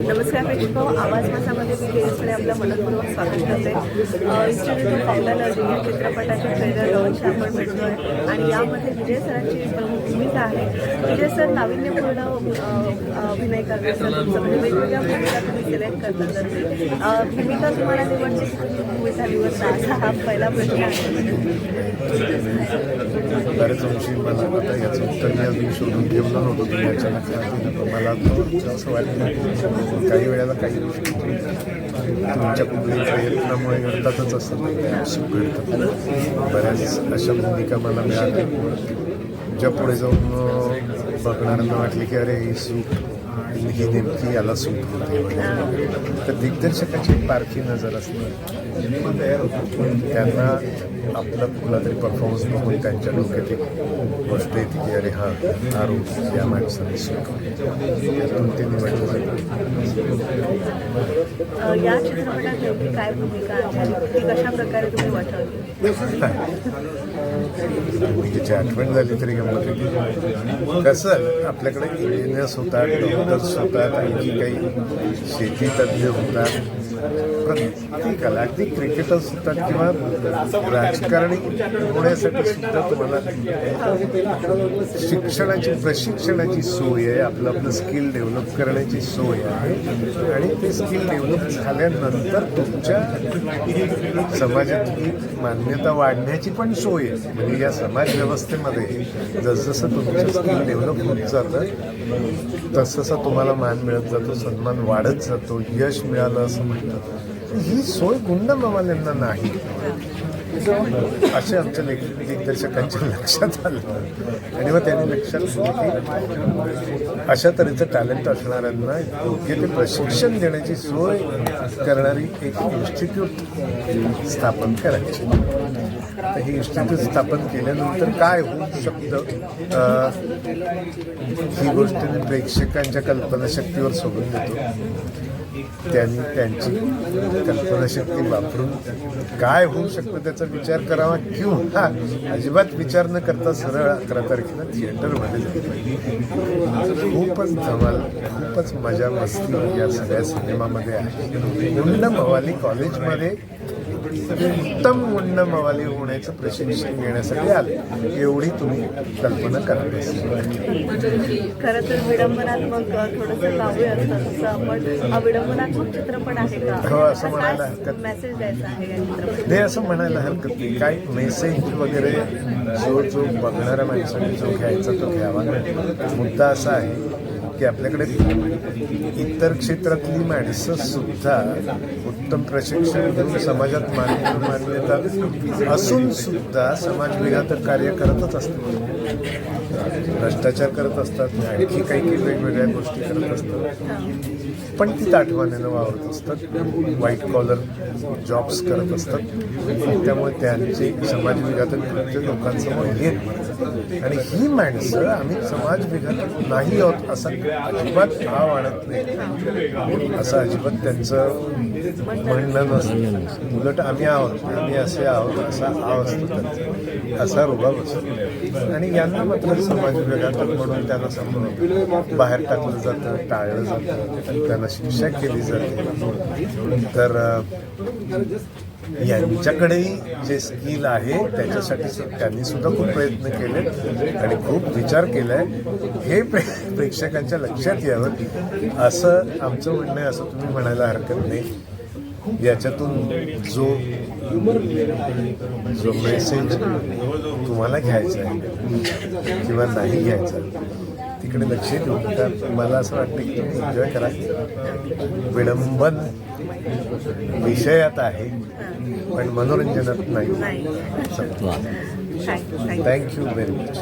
नमस्कार प्रेक्षको आवाज भाषामध्ये मी केसकडे आपलं मनपूर्वक स्वागत करते. इन्स्टिट्यूट ऑफ ऑक्टॉलॉजी या चित्रपटाचे ट्रेलर लॉन्च आपण भेटतो आहे आणि यामध्ये विजय सरांची प्रमुख भूमिका आहे. विजय सर नाविन्यपूर्ण अभिनय करतात तुमचं म्हणजे वेगवेगळ्या भूमिका तुम्ही सिलेक्ट करता तर भूमिका तुम्हाला निवडची किती भूमिका निवडता? असा हा पहिला प्रश्न आहे. बऱ्याच अंशी मला आता याचं उत्तर मी अजून शोधून घेऊन नव्हतं तुम्ही अचानक मला असं वाटलं काही वेळेला काही गोष्टी तुमच्या कुठल्याही प्रयत्नामुळे घडतातच असतात सुख घडतात बऱ्याच अशा भूमिका मला मिळाल्या. ज्या पुढे जाऊन बघणाऱ्यांना वाटले की अरे ही सूट ही नेमकी याला सूट होते तर दिग्दर्शकाची पारखी नजर असते. त्यांना आपला कुठला तरी परफॉर्मन्स बघून त्यांच्या डोक्यात एक गोष्ट येते की अरे हां हा रोग या माणसाने सूट त्यातून ते निवडलं जातं या चित्रपटात नेमकी काय भूमिका आहे? ती कशा प्रकारे तुम्ही आठवण झाली तरी गमत होती. कसं आपल्याकडे इंजिनियर्स होतात डॉक्टर्स होतात आणखी काही शेती तज्ज्ञ होतात. प्रत्येकाला अगदी क्रिकेटर्स किंवा राजकारणी होण्यासाठी सुद्धा तुम्हाला शिक्षणाची प्रशिक्षणाची सोय आहे. आपलं आपलं स्किल डेव्हलप करण्याची सोय आहे. आणि ते स्किल डेव्हलप झाल्यानंतर तुमच्या समाजातली मान्यता वाढण्याची पण सोय आहे. म्हणजे या समाज व्यवस्थेमध्ये जसजसं तुमचं स्किल डेव्हलप होत जातं तसतसा तुम्हाला मान मिळत जातो सन्मान वाढत जातो यश मिळालं असं म्हणतात ही सोय गुंड मवाल्यांना नाही. असे आमच्या लेख दिग्दर्शकांच्या लक्षात आलं. आणि मग त्यांनी लक्षात घेतलं की अशा तऱ्हेचं टॅलेंट असणाऱ्यांना योग्य ते प्रशिक्षण देण्याची सोय करणारी एक इन्स्टिट्यूट स्थापन करायची. हे इन्स्टिट्यूट स्थापन केल्यानंतर काय होऊ शकतं? ही गोष्ट मी प्रेक्षकांच्या कल्पनाशक्तीवर सोडून देतो. त्यांनी त्यांची कल्पनाशक्ती वापरून काय होऊ शकतं त्याचा विचार करावा किंवा अजिबात विचार न करता सरळ अकरा तारखेला थिएटरमध्ये जाईल खूपच धमाल खूपच मजा मस्ती या सगळ्या सिनेमामध्ये आहे. गुंड मवाली कॉलेजमध्ये उत्तम गुंड मवाली होण्याचं प्रशिक्षण घेण्यासाठी आले. एवढी तुम्ही कल्पना करत खरं तर विडंबनात्मक थोडंसं तसं आपण विडंबनात्मक चित्रपट आहे हो, असं म्हणायला हरकत मेसेज द्यायचा आहे नाही असं म्हणायला हरकत नाही. काय मेसेज वगैरे जो जो बघणाऱ्या माणसाने जो घ्यायचा तो घ्यावा. मुद्दा असा आहे की आपल्याकडे इतर क्षेत्रातली माणसं सुद्धा उत्तम प्रशिक्षण घेऊन समाजात मान मान्यता असून सुद्धा समाजविघातक कार्य करतच असतात भ्रष्टाचार करत असतात आणखी काही काही वेगवेगळ्या गोष्टी करत असतात. पण ती ताठवानेनं वावरत असतात. व्हाईट कॉलर जॉब्स करत असतात. त्यामुळे त्यांचे समाज विघातक कृत्य लोकांसमोर येत आणि ही माणसं आम्ही समाज विघातक नाही आहोत असं अजिबात भाव आणत नाही. असं अजिबात त्यांचं म्हणणं नसतं. उलट आम्ही आहोत. आम्ही असे आहोत असा आव असतो त्यांचा. असा रुबाब असतो. आणि यांना मात्र समाज विघातक म्हणून त्यांना समोर बाहेर टाकलं जातं टाळलं जातं. त्यांना शिक्षा केली जाते. तर यांच्याकडे यांच्याकडेही जे स्किल आहे त्याच्यासाठी त्यांनी सुद्धा खूप प्रयत्न केले आणि खूप विचार केलाय. हे प्रे- प्रेक्षकांच्या लक्षात यावं असं आमचं म्हणणं आहे असं तुम्ही म्हणायला हरकत नाही. याच्यातून जो जो मेसेज तुम्हाला घ्यायचा आहे किंवा नाही घ्यायचा तिकडे लक्ष देऊ तर मला असं वाटतं की तुम्ही एन्जॉय करा. विडंबन विषयात आहे पण मनोरंजनात नाही. Thank you very much